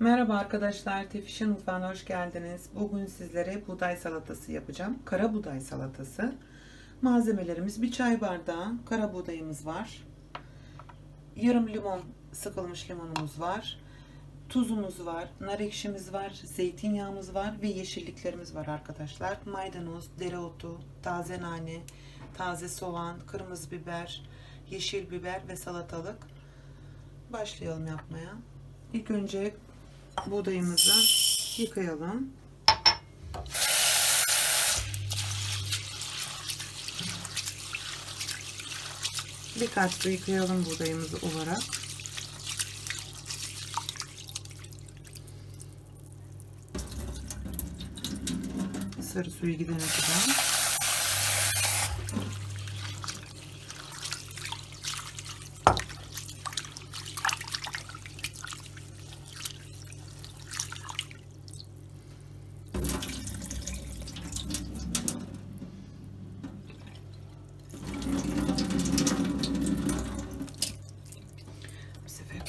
Merhaba arkadaşlar, Tefişin Mutfağı'na hoş geldiniz. Bugün sizlere buğday salatası yapacağım. Kara buğday salatası. Malzemelerimiz bir çay bardağı kara buğdayımız var. Yarım limon sıkılmış limonumuz var. Tuzumuz var, nar ekşimiz var, zeytinyağımız var ve yeşilliklerimiz var arkadaşlar. Maydanoz, dereotu, taze nane, taze soğan, kırmızı biber, yeşil biber ve salatalık. Başlayalım yapmaya. İlk önce buğdayımızı yıkayalım. Birkaç su yıkayalım buğdayımızı olarak. Sarı suyu gidene kadar. Bu sefer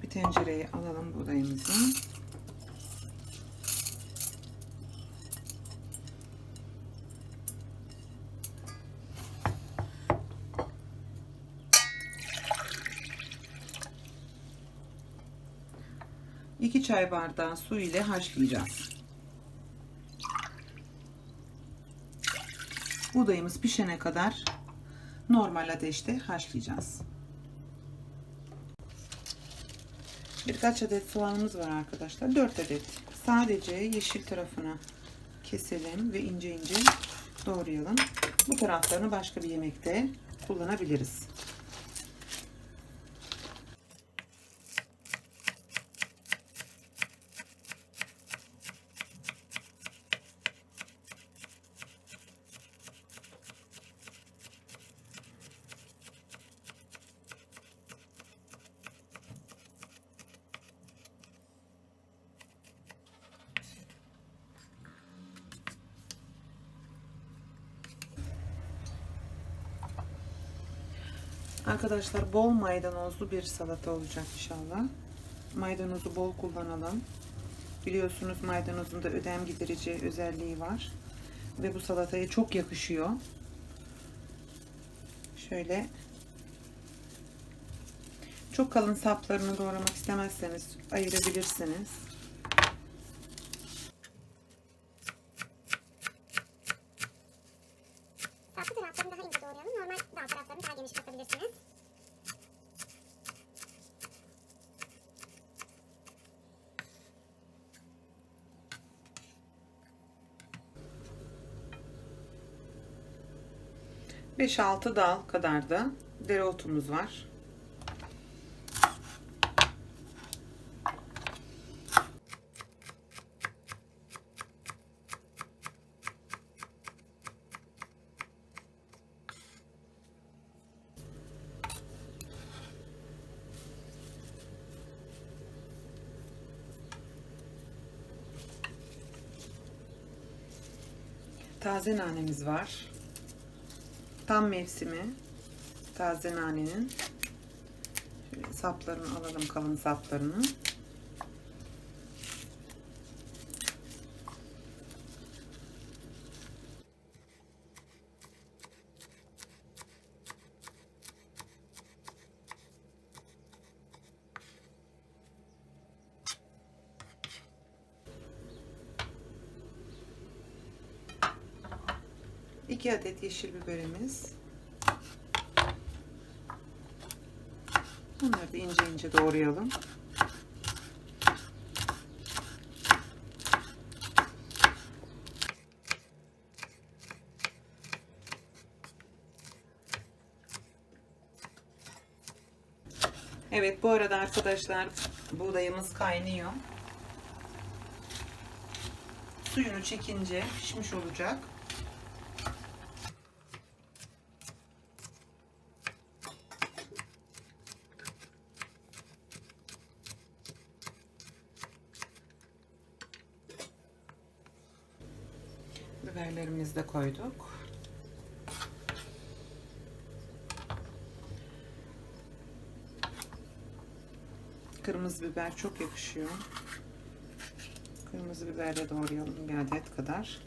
Küçük bir tencereye alalım buğdayımızı. İki çay bardağı su ile haşlayacağız. Buğdayımız pişene kadar normal ateşte haşlayacağız. Birkaç adet soğanımız var arkadaşlar. 4 adet. Sadece yeşil tarafını keselim ve ince ince doğrayalım. Bu taraflarını başka bir yemekte kullanabiliriz. Arkadaşlar bol maydanozlu bir salata olacak inşallah. Maydanozu bol kullanalım. Biliyorsunuz maydanozun da ödem giderici özelliği var. Ve bu salataya çok yakışıyor. Şöyle çok kalın saplarını doğramak istemezseniz ayırabilirsiniz. 5-6 dal kadar da dereotumuz var. Taze nanemiz var. Tam mevsimi taze nanenin. Şöyle saplarını alalım kalın saplarını. İki adet yeşil biberimiz. Bunları da ince ince doğrayalım. Evet bu arada arkadaşlar buğdayımız kaynıyor. Suyunu çekince pişmiş olacak. Biberlerimizi de koyduk. Kırmızı biber çok yakışıyor. Kırmızı biberle doğrayalım bir adet kadar.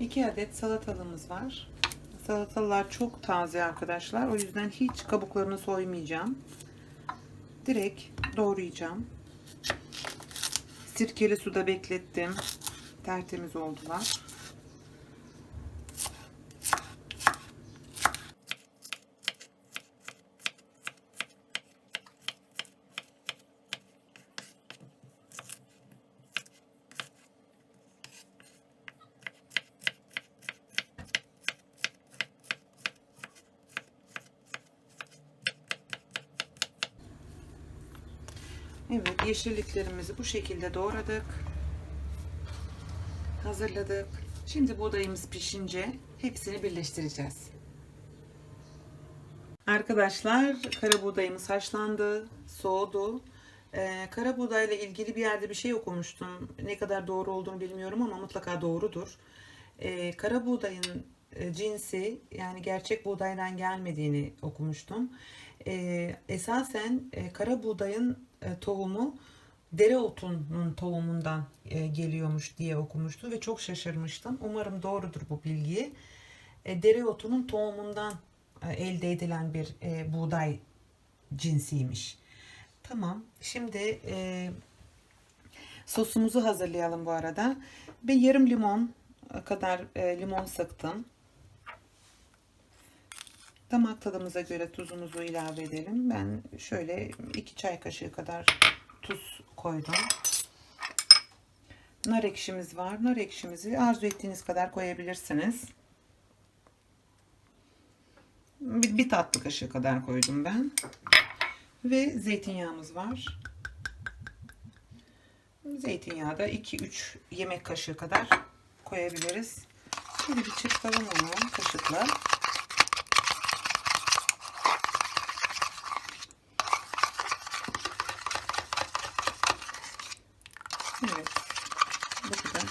2 adet salatalığımız var. Salatalar çok taze arkadaşlar. O yüzden hiç kabuklarını soymayacağım. Direkt doğrayacağım. Sirkeli suda beklettim. Tertemiz oldular. Evet, yeşilliklerimizi bu şekilde doğradık. Hazırladık. Şimdi buğdayımız pişince hepsini birleştireceğiz. Arkadaşlar, kara buğdayımız haşlandı, soğudu. Ee, kara buğdayla ilgili bir yerde bir şey okumuştum. Ne kadar doğru olduğunu bilmiyorum ama mutlaka doğrudur. Ee, kara buğdayın e, cinsi yani gerçek buğdaydan gelmediğini okumuştum. Ee, esasen e, kara buğdayın e, tohumu dereotunun tohumundan e, geliyormuş diye okumuştum ve çok şaşırmıştım. Umarım doğrudur bu bilgi. E, dereotunun tohumundan elde edilen bir buğday cinsiymiş. Tamam. Şimdi sosumuzu hazırlayalım bu arada. Ben yarım limon kadar limon sıktım. Damak tadımıza göre tuzumuzu ilave edelim. Ben şöyle 2 çay kaşığı kadar tuz koydum. Nar ekşimiz var. Nar ekşimizi arzu ettiğiniz kadar koyabilirsiniz. Bir, bir tatlı kaşığı kadar koydum ben. Ve zeytinyağımız var. Zeytinyağı da 2-3 yemek kaşığı kadar koyabiliriz. Şimdi bir çırpalım onu kaşıkla. Evet. Bu kadar.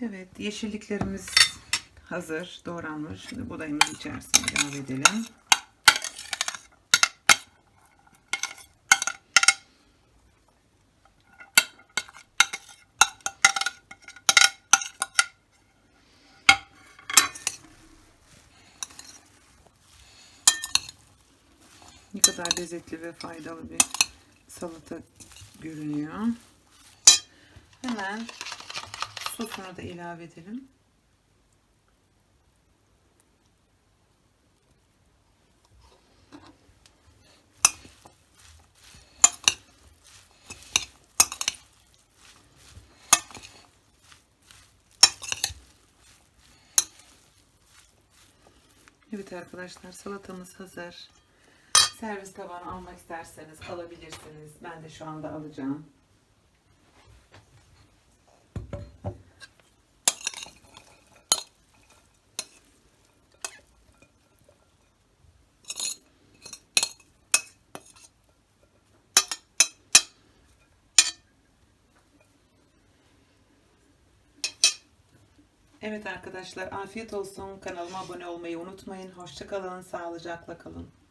Evet, yeşilliklerimiz hazır, doğranmış. Şimdi buğdayımızı içerisine ilave edelim. Kadar lezzetli ve faydalı bir salata görünüyor. Hemen sosunu da ilave edelim. Evet arkadaşlar salatamız hazır. Servis tabağına almak isterseniz alabilirsiniz. Ben de şu anda alacağım. Evet arkadaşlar afiyet olsun. Kanalıma abone olmayı unutmayın. Hoşçakalın. Sağlıcakla kalın.